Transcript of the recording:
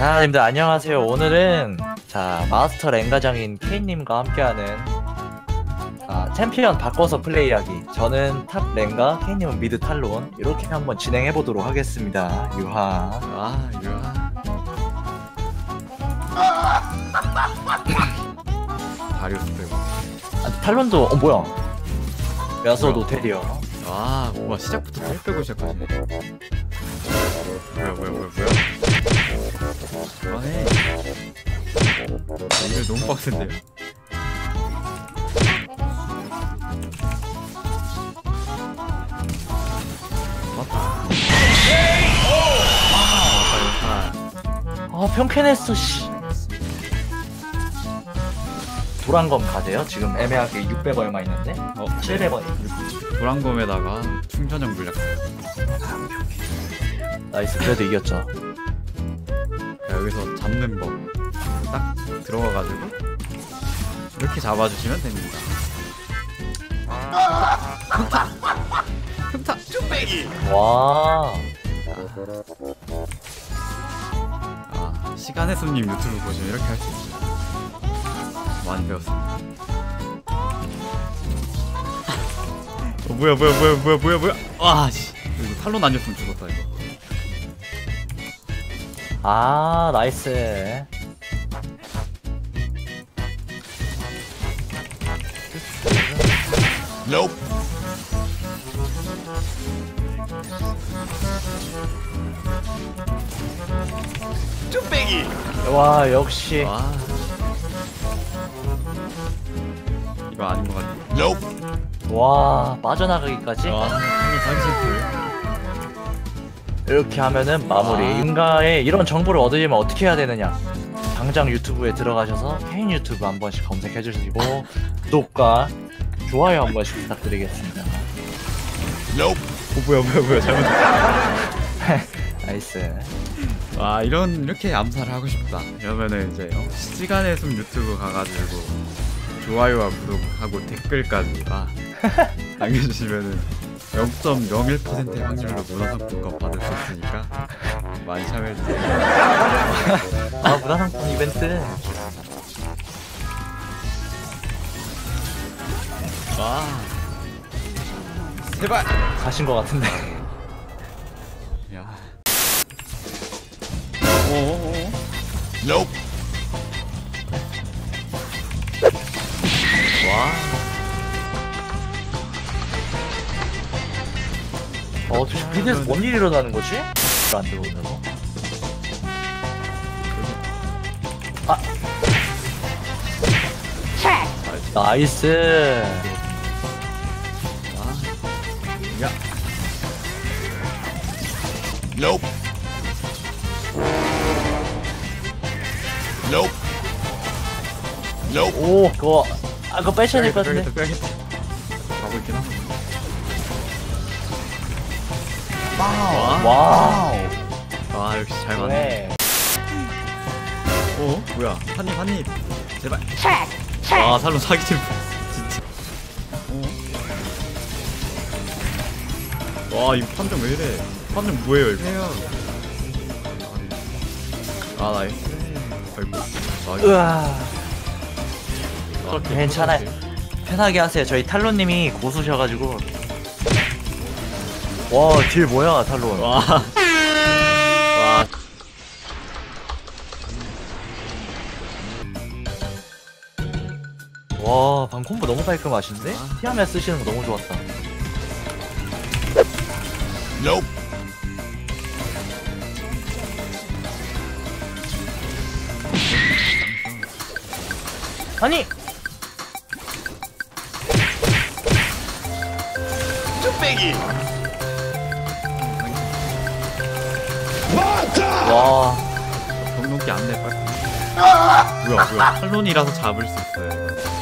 하나님들 안녕하세요. 오늘은 자 마스터 랭가장인 케인님과 함께하는 아, 챔피언 바꿔서 플레이하기. 저는 탑 랭가, 케인님은 미드 탈론 이렇게 한번 진행해 보도록 하겠습니다. 유하. 아 이거 다리우스 빼고 아, 탈론도 어 뭐야? 야소도 테리어. 아 뭐야 시작부터 텔 빼고 시작하시네 뭐야 뭐야 너무 빡센데요? 맞다 아아 평캔했어 씨. 도란검 가세요? 지금 애매하게 600 얼마 있는데? 어 700원. 도란검에다가 충전형 물약 나이스 그래도 이겼죠. 자, 여기서 잡는 법딱 들어가가지고 이렇게 잡아주시면 됩니다. 평타 쭈빼기. 와. 아 시간의 손님 유튜브 보시면 이렇게 할 수 있어요. 많이 배웠습니다. 어, 뭐야 뭐야 뭐야 뭐야 뭐야 뭐야 와씨 이거 탈론 아니었으면 죽었다 이거. 아 나이스. 와 역시. 와. 이거 아닌 것 같네. 와 빠져나가기까지? 와. 이렇게 하면은 마무리. 와. 인가에 이런 정보를 얻으려면 어떻게 해야 되느냐? 당장 유튜브에 들어가셔서 케인 유튜브 한 번씩 검색해 주시고 구독과 좋아요 한 번씩 부탁드리겠습니다. 어 뭐야 뭐야 뭐야 잘못. 나이스. 와 이런 이렇게 암살을 하고 싶다. 이러면은 이제 어, 시간의 숨 유튜브 가가지고 좋아요와 구독하고 댓글까지 아, 남겨주시면은 0.01%의 확률로 문화상품권 받을 수 있으니까 많이 참여해주세요. 아 문화상품 이벤트 와 제발. 가신 것 같은데. 야. 오오오 어 스피드에서 뭔 일이 일어나는 거지? 안 들어오면서 아. 나이스 와 야. 오 그거 아 그거 빼셔야 될것 빼야겠다 같은데. 빼야겠다 가고 있긴 하다 와우. 와 역시 잘 맞네. 네. 어? 뭐야? 한입 한입. 제발. 와 살로 사기 챔프 진짜 와 이거 판정 왜 이래? 판정 뭐예요 이거? 아 나이스 아이고 나이스 으아. 아, 괜찮아요. 편하게 하세요. 저희 탈론님이 고수셔가지고. 와딜 뭐야 탈론. 와. 와. 와 방콤보 너무 깔끔하신데? 아. 티아메 쓰시는 거 너무 좋았다 아니. 와. 경동기 안내 빨리. 뭐야 뭐야. 탈론이라서 잡을 수 있어요.